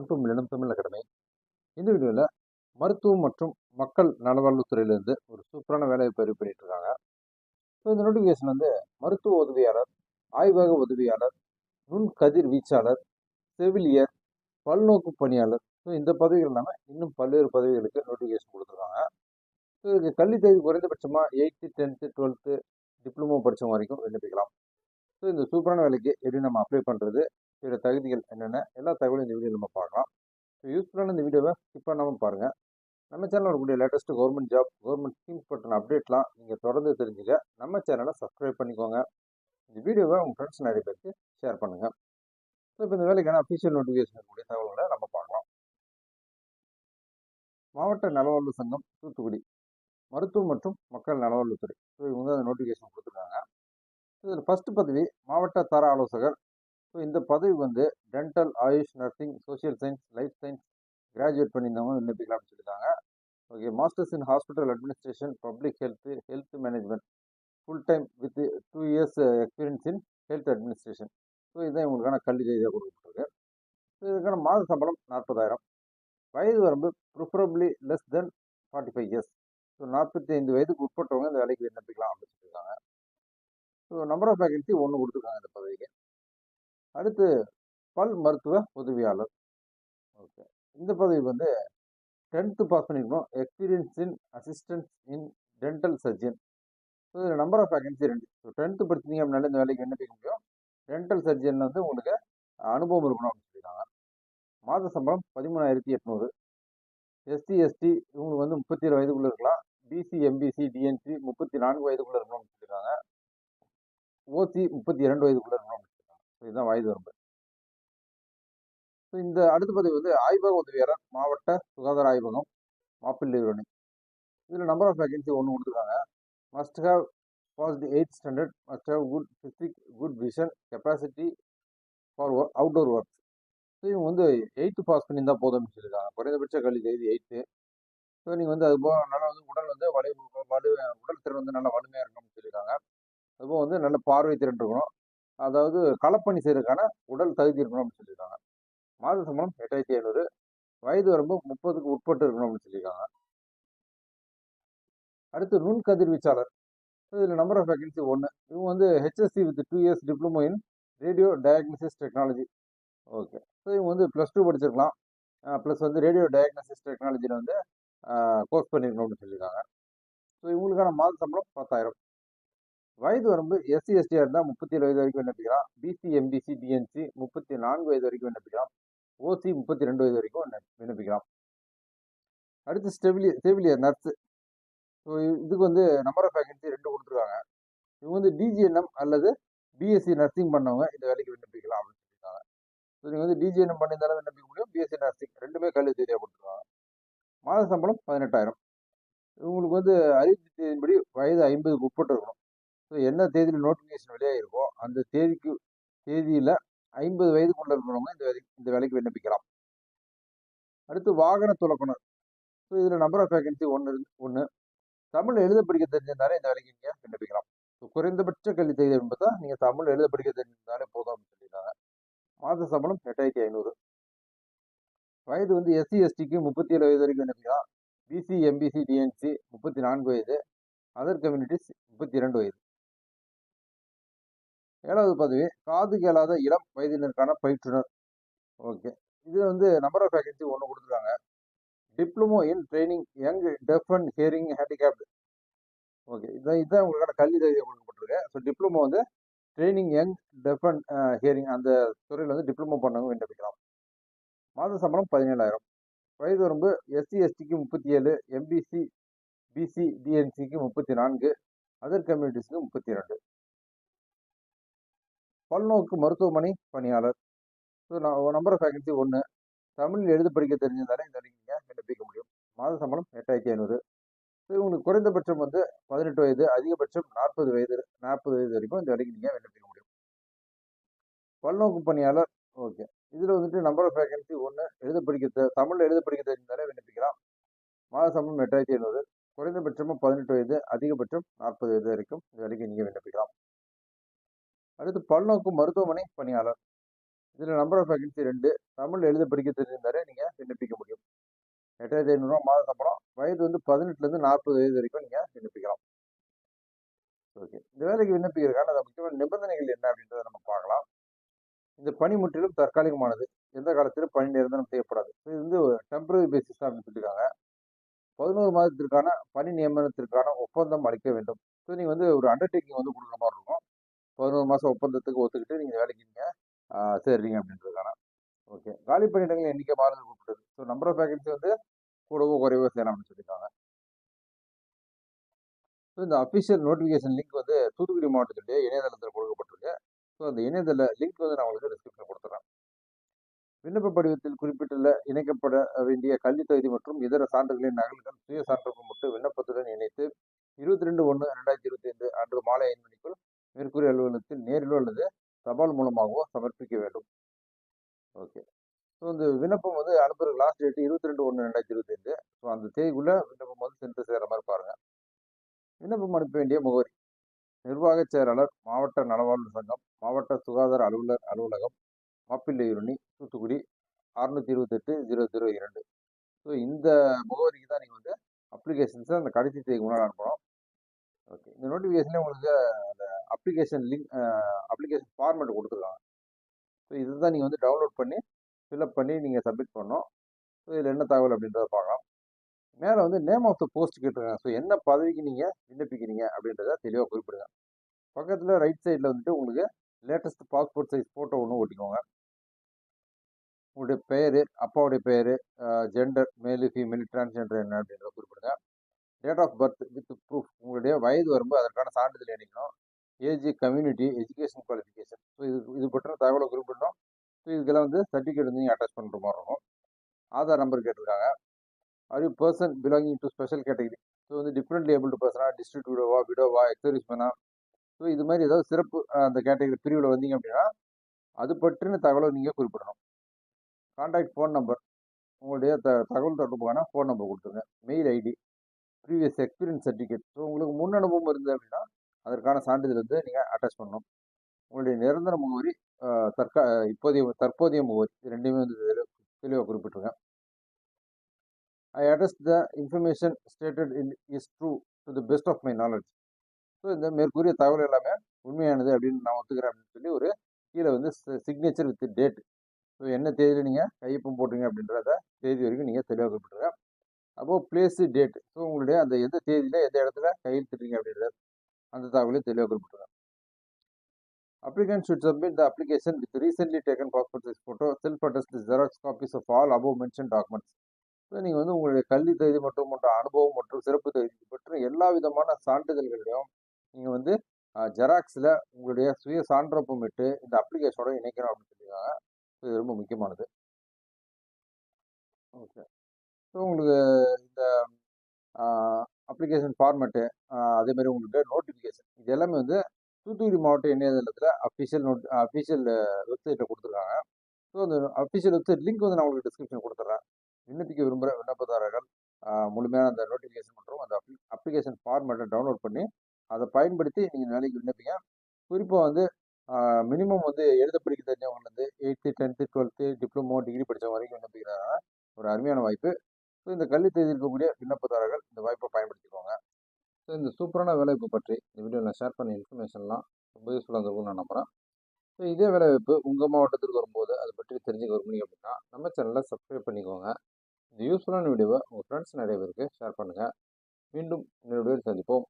Welcome to millennium Tamil academy இந்த வீடியோவில் மருத்துவம் மற்றும் மக்கள் நலவாழ்வுத்துறையிலேருந்து ஒரு சூப்பரான வேலையை பதிவு பண்ணிட்டு இருக்காங்க ஸோ இந்த நோட்டிஃபிகேஷன் வந்து மருத்துவ உதவியாளர் ஆய்வக உதவியாளர் நுண் கதிர் வீச்சாளர் செவிலியர் பல்நோக்கு பணியாளர். ஸோ இந்த பதவிகள் இல்லாமல் இன்னும் பல்வேறு பதவிகளுக்கு நோட்டிஃபிகேஷன் கொடுத்துருக்காங்க. ஸோ இதுக்கு கல்வி தகுதி குறைந்தபட்சமாக எயித்து டென்த்து டுவெல்த்து டிப்ளமோ படித்தவங்க வரைக்கும் விண்ணப்பிக்கலாம். ஸோ இந்த சூப்பரான வேலைக்கு எப்படி நம்ம அப்ளை பண்ணுறது இதோட தகுதிகள் என்னென்ன? எல்லா தகவலும் இந்த வீடியோ நம்ம பார்க்கலாம். ஸோ யூஸ்ஃபுல்லான இந்த வீடியோவை ஸ்கிப் பண்ணாமல் பாருங்கள் நம்ம சேனலில் வரக்கூடிய latest government job government schemes பற்றின அப்டேட்லாம் நீங்கள் தொடர்ந்து தெரிஞ்சுக்க நம்ம சேனலை சப்ஸ்கிரைப் பண்ணிக்கோங்க. இந்த வீடியோவை உங்கள் ஃப்ரெண்ட்ஸ் நிறைய பேருக்கு ஷேர் பண்ணுங்கள் ஸோ இப்போ இந்த வேலைக்கான அஃபிஷியல் நோட்டிஃபிகேஷன் கூடிய தகவல்களை நம்ம பார்க்கலாம். மாவட்ட நலவாழ்வு சங்கம் தூத்துக்குடி மருத்துவம் மற்றும் மக்கள் நலவாழ்வுத்துறை. ஸோ இவங்க தான் அந்த நோட்டிஃபிகேஷன் கொடுத்துருக்காங்க. இதில் ஃபஸ்ட்டு பதவி மாவட்ட தர ஆலோசகர். ஸோ இந்த பதவி வந்து dental AYUSH nursing social science life science graduate பண்ணியிருந்தவங்க விண்ணப்பிக்கலாம்னு சொல்லியிருக்காங்க okay masters in hospital administration public health health management full time with two years experience in health administration so இதுதான் இவங்களுக்கான கல்வி ரீதியாக கொடுக்கப்பட்டிருக்கு. ஸோ இதுக்கான மாத சம்பளம் நாற்பதாயிரம். வயது வரம்பு preferably less than forty five years so நாற்பத்தி ஐந்து வயதுக்கு உட்பட்டவங்க இந்த வேலைக்கு விண்ணப்பிக்கலாம் அப்படின்னு ஸோ நம்பர் ஆஃப் வேகன்சி ஒன்று கொடுத்துருக்காங்க இந்த பதவிக்கு. அடுத்து பல் மருத்துவ உதவியாளர். ஓகே இந்த பதவி வந்து டென்த்து பாஸ் பண்ணியிருக்கணும் experience in assistance in dental surgeon so இதில் நம்பர் ஆஃப் வேகன்சி ரெண்டு. ஸோ டென்த்து படிச்சிங்க அப்படின்னாலே இந்த வேலைக்கு விண்ணப்பிக்க முடியும்? டென்டல் சர்ஜன் வந்து உங்களுக்கு அனுபவம் இருக்கணும் அப்படின்னு சொல்லியிருக்காங்க. மாத சம்பளம் பதிமூணாயிரத்தி எட்நூறு. எஸ்சி எஸ்டி இவங்களுக்கு வந்து முப்பத்தி ஏழு வயதுக்குள்ளே இருக்கலாம். பிசி எம்பிசி டிஎன்சி முப்பத்தி நான்கு வயதுக்குள்ளே இருக்கணும்னு சொல்லியிருக்காங்க. ஓசி முப்பத்தி இரண்டு வயதுக்குள்ளே இருக்கணும் சொல்லியிருக்காங்க ஸோ இதுதான் வயது வரம்பு. ஸோ இந்த அடுத்த பதிவு வந்து ஆய்வக உதவியாளர் மாவட்ட சுகாதார ஆய்வகம் மாப்பிள்ளை இதில் நம்பர் ஆஃப் வேகன்சி ஒன்று கொடுத்துருக்காங்க. Must have passed eighth standard must have good physique good vision capacity for work outdoor work so இவங்க வந்து எயித்து பாஸ் பண்ணியிருந்தால் போதும்னு சொல்லியிருக்காங்க. குறைந்தபட்ச கல்வி செய்தி எயித்து ஸோ நீங்கள் வந்து அது போக நல்லா வந்து உடல் வந்து வலு வலு உடல் திறன் வந்து நல்லா வலிமையாக இருக்கணும்னு சொல்லியிருக்காங்க. அதுவும் வந்து நல்ல பார்வை திறன் இருக்கணும் அதாவது களப்பணி செய்யறதுக்கான உடல் தகுதி இருக்கணும் அப்படின்னு சொல்லியிருக்காங்க மாத சம்பளம் எட்டாயிரத்தி ஐநூறு. வயது வரம்பு முப்பதுக்கு உட்பட்டு இருக்கணும் அப்படின்னு சொல்லியிருக்காங்க அடுத்து நுண் கதிர்வீச்சாளர். இதில் நம்பர் ஆஃப் வேகன்சி ஒன்று இவங்க வந்து HSC with two years diploma in radio diagnosis technology okay so இவங்க வந்து ப்ளஸ் டூ படிச்சிருக்கலாம். ப்ளஸ் வந்து ரேடியோ டயக்னசிஸ் டெக்னாலஜியில் வந்து கோர்ஸ் பண்ணியிருக்கணும் அப்படின்னு சொல்லியிருக்காங்க ஸோ இவங்களுக்கான மாத சம்பளம் பத்தாயிரம். வயது வரம்பு எஸ்சி எஸ்டியாக இருந்தால் முப்பத்தி ஏழு வயது வரைக்கும் விண்ணப்பிக்கலாம். பிசி எம்பிசி டிஎன்சி முப்பத்தி நான்கு வயது வரைக்கும் விண்ணப்பிக்கலாம். ஓசி முப்பத்தி ரெண்டு வயது வரைக்கும் விண்ணப்பிக்கலாம். அடுத்து ஸ்டெவிலியர் செவிலியர் நர்ஸு. ஸோ இதுக்கு வந்து நம்பர் ஆஃப் வேகன்சி ரெண்டு கொடுத்துருக்காங்க. இவங்க வந்து டிஜிஎன்எம் அல்லது பிஎஸ்சி நர்சிங் பண்ணவங்க இந்த வேலைக்கு விண்ணப்பிக்கலாம் அப்படின்னு சொல்லியிருக்காங்க. ஸோ நீங்கள் வந்து டிஜிஎன்எம் பண்ணியிருந்தாலும் விண்ணப்பிக்க முடியும். பிஎஸ்சி நர்சிங் ரெண்டுமே கல்வி தேதியாக கொடுத்துருக்காங்க. மாத சம்பளம் பதினெட்டாயிரம். இவங்களுக்கு வந்து அறிவிப்பு தேதியின்படி வயது ஐம்பதுக்கு உட்பட்டு இருக்கணும் ஸோ என்ன தேதியில் நோட்டிஃபிகேஷன் வெளியாகிருக்கோ அந்த தேதிக்கு தேதியில் ஐம்பது வயதுக்குள்ள இருக்கிறவங்க இந்த வேலைக்கு இந்த வேலைக்கு விண்ணப்பிக்கலாம். அடுத்து வாகன துலக்குனர் ஸோ இதில் நம்பர் ஆஃப் வேகன்சி ஒன்று ஒன்று தமிழ் எழுத படிக்க தெரிஞ்சிருந்தாலே இந்த வேலைக்கு நீங்கள் விண்ணப்பிக்கலாம். ஸோ குறைந்தபட்ச கல்வி தகுதி தான் நீங்கள் தமிழ் எழுத படிக்க தெரிஞ்சிருந்தாலே போதும் அப்படின்னு சொல்லியிருக்காங்க. மாத சம்பளம் எட்டாயிரத்தி ஐநூறு. வயது வந்து எஸ்சி எஸ்டிக்கு முப்பத்தி ஏழு வயது வரைக்கும் விண்ணப்பிக்கலாம். பிசி எம்பிசி டிஎன்சி முப்பத்தி நான்கு வயது. அதர் கம்யூனிட்டிஸ் முப்பத்தி இரண்டு வயது. ஏழாவது பதவி காது கேளாத இளம் வயதினருக்கான பயிற்றுனர். ஓகே. இது வந்து நம்பர் ஆஃப் வேகன்சி ஒன்று கொடுத்துருக்காங்க. Diploma in training young deaf and hearing handicapped okay. இதான் இதுதான் உங்களுக்கான கல்வி தகுதியை கொடுக்கப்பட்டிருக்கு. ஸோ டிப்ளமோ வந்து training young deaf and hearing அந்த துறையில் வந்து டிப்ளமோ பண்ணவங்க விண்ணப்பிக்கலாம். மாத சம்பளம் பதினேழாயிரம். வயது வரம்பு எஸ்சி எஸ்டிக்கு முப்பத்தி ஏழு எம்பிசி பிசி டிஎன்சிக்கு முப்பத்தி நான்கு அதர் கம்யூனிட்டிஸ்க்கு முப்பத்தி ரெண்டு பல்நோக்கு மருத்துவமனை பணியாளர். ஸோ நம்பர் ஆஃப் வேகன்சி ஒன்று தமிழ் எழுத படிக்க தெரிஞ்சிருந்தாலே இந்த வரைக்கும் நீங்கள் விண்ணப்பிக்க முடியும். மாத சம்பளம் எட்டாயிரத்தி ஐநூறு. ஸோ உங்களுக்கு குறைந்தபட்சம் வந்து பதினெட்டு வயது அதிகபட்சம் நாற்பது வயது நாற்பது வயது வரைக்கும் இந்த வரைக்கும் நீங்கள் விண்ணப்பிக்க முடியும். பல்நோக்கு பணியாளர் ஓகே இதில் வந்துட்டு நம்பர் ஆஃப் வேகன்சி ஒன்று எழுத படிக்க தமிழ் எழுத படிக்க தெரிஞ்சாலே விண்ணப்பிக்கலாம். மாத சம்பளம் எட்டாயிரத்தி ஐநூறு. குறைந்தபட்சமாக பதினெட்டு வயது அதிகபட்சம் நாற்பது வயது வரைக்கும் இந்த வரைக்கும் நீங்கள் விண்ணப்பிக்கலாம். அடுத்து பல்நோக்கு மருத்துவமனை பணியாளர். இதில் நம்பர் ஆஃப் வேகன்சி ரெண்டு. தமிழ் எழுத படிக்க தெரிஞ்சிருந்தாலே நீங்கள் விண்ணப்பிக்க முடியும். எட்டாயிரத்தி ஐநூறுரூவா மாத சம்பளம் வயது வந்து பதினெட்டுலேருந்து நாற்பது வயது வரைக்கும் நீங்கள் விண்ணப்பிக்கலாம். ஓகே. இந்த வேலைக்கு விண்ணப்பிக்கிறதுக்கான அந்த முக்கியமான நிபந்தனைகள் என்ன அப்படின்றத நம்ம பார்க்கலாம். இந்த பணி முற்றிலும் தற்காலிகமானது. எந்த காலத்திலும் பணி நிரந்தரம் செய்யப்படாது. இது வந்து டெம்பரரி பேசிஸ் தான் அப்படின்னு சொல்லியிருக்காங்க. பதினோரு மாதத்திற்கான பணி நியமனத்திற்கான ஒப்பந்தம் அளிக்க வேண்டும். ஸோ நீங்கள் வந்து ஒரு அண்டர்டேக்கிங் வந்து கொடுக்குற மாதிரி இருக்கும். பதினோரு மாதம் ஒப்பந்தத்துக்கு ஒத்துக்கிட்டு நீங்கள் வேலைக்கு நீங்கள் சேர்றீங்க அப்படின்றதுக்கான. ஓகே. காலி பணியிடங்கள் எண்ணிக்கை மாறுதல் கூப்பிட்டது ஸோ நம்பர் ஆஃப் வேகன்சி வந்து கூடவோ குறைவோ செய்யலாம் அப்படின்னு சொல்லியிருக்காங்க. ஸோ இந்த அஃபிஷியல் நோட்டிஃபிகேஷன் லிங்க் வந்து தூத்துக்குடி மாவட்டத்துடைய இணையதளத்தில் கொடுக்கப்பட்டிருக்கு. ஸோ அந்த இணையதள லிங்க் வந்து நான் உங்களுக்கு டிஸ்கிரிப்ஷன் கொடுத்துறேன். விண்ணப்ப படிவத்தில் குறிப்பிட்டுள்ள இணைக்கப்பட வேண்டிய கல்வி தகுதி மற்றும் இதர சான்றுகளின் நகல்கள் சுய சான்றுகள் மட்டும் விண்ணப்பத்துடன் இணைத்து இருபத்தி ரெண்டு ஒன்று ரெண்டாயிரத்தி இருபத்தி ஐந்து அன்று மாலை ஐந்து மணிக்குள் மேற்கூறிய அலுவலகத்தில் நேரிலோ அல்லது தபால் மூலமாகவோ சமர்ப்பிக்க வேண்டும். ஓகே. ஸோ இந்த விண்ணப்பம் வந்து அனுப்புகிற லாஸ்ட் டேட்டு இருபத்தி ரெண்டு ஒன்று ரெண்டாயிரத்தி இருபத்தி ஸோ அந்த தேதிக்குள்ளே விண்ணப்பம் வந்து சென்று சேர்கிற மாதிரி பாருங்கள் விண்ணப்பம் அனுப்ப வேண்டிய முகவரி. நிர்வாகச் செயலாளர் மாவட்ட நலவாழ்வு சங்கம் மாவட்ட சுகாதார அலுவலர் அலுவலகம் மாப்பிள்ளையூரணி தூத்துக்குடி அறுநூத்தி இருபத்தெட்டு ஜீரோ ஜீரோ இரண்டு. ஸோ இந்த முகவரிக்கு தான் நீங்கள் வந்து அப்ளிகேஷன்ஸை அந்த கடைசி தேதிக்கு முன்னாடி அனுப்பணும். ஓகே இந்த நோட்டிஃபிகேஷனே உங்களுக்கு அந்த அப்ளிகேஷன் லிங்க் அப்ளிகேஷன் ஃபார்மேட் கொடுத்துருக்காங்க. ஸோ இதுதான் நீங்கள் வந்து டவுன்லோட் பண்ணி ஃபில்அப் பண்ணி நீங்கள் சப்மிட் பண்ணணும். ஸோ இதில் என்ன தகவல் அப்படின்றத பார்க்கலாம். மேலே வந்து நேம் ஆஃப் த போஸ்ட் கேட்டிருக்காங்க. ஸோ என்ன பதவிக்கு நீங்கள் விண்ணப்பிக்கிறீங்க அப்படின்றத தெளிவாக குறிப்பிடுங்க. பக்கத்தில் ரைட் சைடில் வந்துட்டு உங்களுக்கு லேட்டஸ்ட் பாஸ்போர்ட் சைஸ் ஃபோட்டோ ஒன்று ஓட்டிக்கோங்க உங்களுடைய பெயர் அப்பாவுடைய பெயர் ஜெண்டர் மேலு ஃபீமேல் டிரான்ஸ்ஜெண்டர் என்ன அப்படின்றத date of birth with proof உங்களுடைய வயது வரும்போது அதற்கான சான்றிதழ் இணைக்கணும் age community education qualification so இது இது பற்றின தகவலை குறிப்பிடணும். ஸோ இதுக்கெல்லாம் வந்து சர்டிஃபிகேட் வந்து நீங்கள் அட்டாச் பண்ணுற மாதிரி இருக்கும். ஆதார் நம்பர் கேட்டிருக்காங்க. அது person belonging to special category so வந்து டிஃப்ரெண்ட்லி ஏபிள்டு பர்சனா டிஸ்ட்ரிக்ட் விடோவா விடோவா எக்ஸர்விஸ்மேனா ஸோ இது மாதிரி ஏதாவது சிறப்பு அந்த கேட்டகரி பிரிவில் வந்தீங்க அப்படின்னா அது பற்றின தகவலை நீங்கள் குறிப்பிடணும். கான்டாக்ட் ஃபோன் நம்பர் உங்களுடைய த தகவல் தொடர்புக்கான ஃபோன் நம்பர் கொடுத்துருங்க. Mail ID previous experience certificate so உங்களுக்கு முன் அனுபவம் இருந்தது அப்படின்னா அதற்கான சான்றிதழ் வந்து நீங்கள் அட்டாச் பண்ணணும். உங்களுடைய நிரந்தர முகவரி தற்கா இப்போதைய தற்போதைய முகவரி இது ரெண்டுமே வந்து தெளிவாக குறிப்பிட்டிருக்கேன். I address the information stated in is true to the best of my knowledge so இந்த மேற்கூறிய தகவல் எல்லாமே உண்மையானது அப்படின்னு நான் ஒத்துக்கிறேன் அப்படின்னு சொல்லி ஒரு கீழே வந்து சிக்னேச்சர் வித் டேட் ஸோ என்ன தேதியில் நீங்கள் கையொப்பம் போட்டுங்க அப்படின்றத தேதி வரைக்கும் நீங்கள் தெளிவாக குறிப்பிட்ருங்க அப்போது பிளேஸு டேட் ஸோ உங்களுடைய அந்த எந்த தேதியில் எந்த இடத்துல கையெழுத்துறீங்க அப்படின்றது அந்த தகவலையும் தெளிவாக குறிப்பிட்டுருக்காங்க. Applicant should submit the application with recently taken passport size photo self attested xerox copies of all above mentioned documents. So நீங்கள் வந்து உங்களுடைய கல்வி தகுதி மற்றும் மற்ற அனுபவம் மற்றும் சிறப்பு தகுதி மற்றும் எல்லா விதமான சான்றிதழ்களையும் நீங்கள் வந்து ஜெராக்ஸில் உங்களுடைய சுய சான்றப்பமிட்டு இந்த அப்ளிகேஷனோட இணைக்கணும் அப்படின்னு சொல்லியிருக்காங்க. ஸோ இது ரொம்ப முக்கியமானது. ஸோ உங்களுக்கு இந்த அப்ளிகேஷன் ஃபார்மேட்டு அதேமாதிரி உங்களுக்கு நோட்டிஃபிகேஷன் இது எல்லாமே வந்து தூத்துக்குடி மாவட்ட இணையதளத்தில் அஃபிஷியல் நோட் அஃபிஷியல் வெப்சைட்டில் கொடுத்துருக்காங்க. ஸோ அந்த அஃபிஷியல் வெப்சைட் லிங்க் வந்து நான் உங்களுக்கு டிஸ்கிரிப்ஷன் கொடுத்துட்றேன் விண்ணப்பிக்க விரும்புகிற விண்ணப்பதாரர்கள் முழுமையான அந்த நோட்டிஃபிகேஷன் மற்றும் அந்த அப்ளிகேஷன் ஃபார்மேட்டை டவுன்லோட் பண்ணி அதை பயன்படுத்தி நீங்கள் வேலைக்கு விண்ணப்பிங்க. குறிப்பாக வந்து மினிமம் வந்து எழுத படிக்க தெரிஞ்சவங்கலேருந்து eighth tenth twelfth diploma degree படித்தவங்க வரைக்கும் விண்ணப்பிக்கிறாங்க ஒரு அருமையான வாய்ப்பு. ஸோ இந்த கல்வி தேதி இருக்கக்கூடிய விண்ணப்பதாரர்கள் இந்த வாய்ப்பை பயன்படுத்திக்கோங்க. ஸோ இந்த சூப்பரான வேலைவாய்ப்பு பற்றி இந்த வீடியோவில் ஷேர் பண்ண இன்ஃபர்மேஷன்லாம் ரொம்ப யூஸ்ஃபுல்லாக இருந்திருக்கும்னு நான் நம்புகிறேன் ஸோ இதே வேலைவாய்ப்பு உங்கள் மாவட்டத்திற்கு வரும்போது அதை பற்றி தெரிஞ்சுக்க விரும்புனீங்க அப்படின்னா நம்ம சேனலை சப்ஸ்கிரைப் பண்ணிக்கோங்க. இந்த யூஸ்ஃபுல்லான வீடியோவை உங்கள் ஃப்ரெண்ட்ஸ் நிறைய பேருக்கு ஷேர் பண்ணுங்கள் மீண்டும் இன்னொரு வீடியோவில் சந்திப்போம்.